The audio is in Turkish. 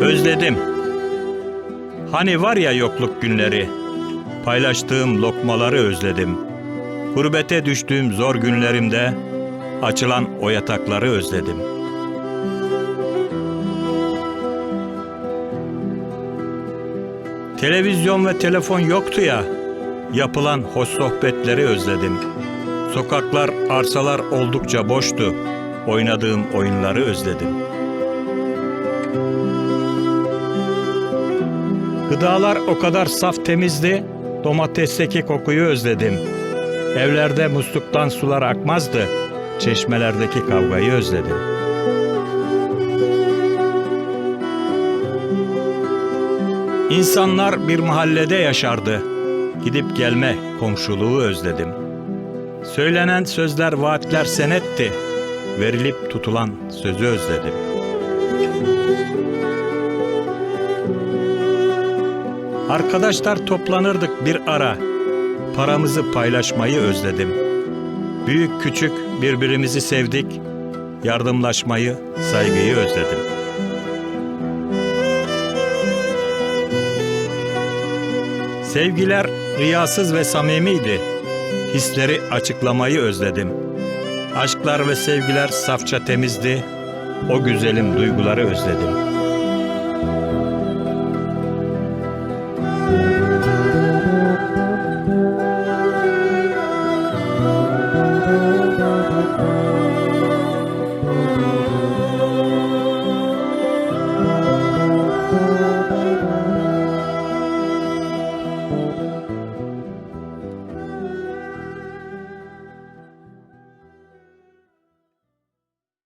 Özledim. Hani var ya yokluk günleri, paylaştığım lokmaları özledim. Gurbete düştüğüm zor günlerimde açılan o yatakları özledim. Televizyon ve telefon yoktu ya, yapılan hoş sohbetleri özledim. Sokaklar, arsalar oldukça boştu. Oynadığım oyunları özledim. Gıdalar o kadar saf temizdi, domatesteki kokuyu özledim. Evlerde musluktan sular akmazdı, çeşmelerdeki kavgayı özledim. İnsanlar bir mahallede yaşardı. Gidip gelme komşuluğu özledim. Söylenen sözler vaatler senetti. Verilip tutulan sözü özledim. Arkadaşlar toplanırdık bir ara. Paramızı paylaşmayı özledim. Büyük küçük birbirimizi sevdik. Yardımlaşmayı, saygıyı özledim. Sevgiler riyasız ve samimiydi. Hisleri açıklamayı özledim. Aşklar ve sevgiler safça temizdi. O güzelim duyguları özledim.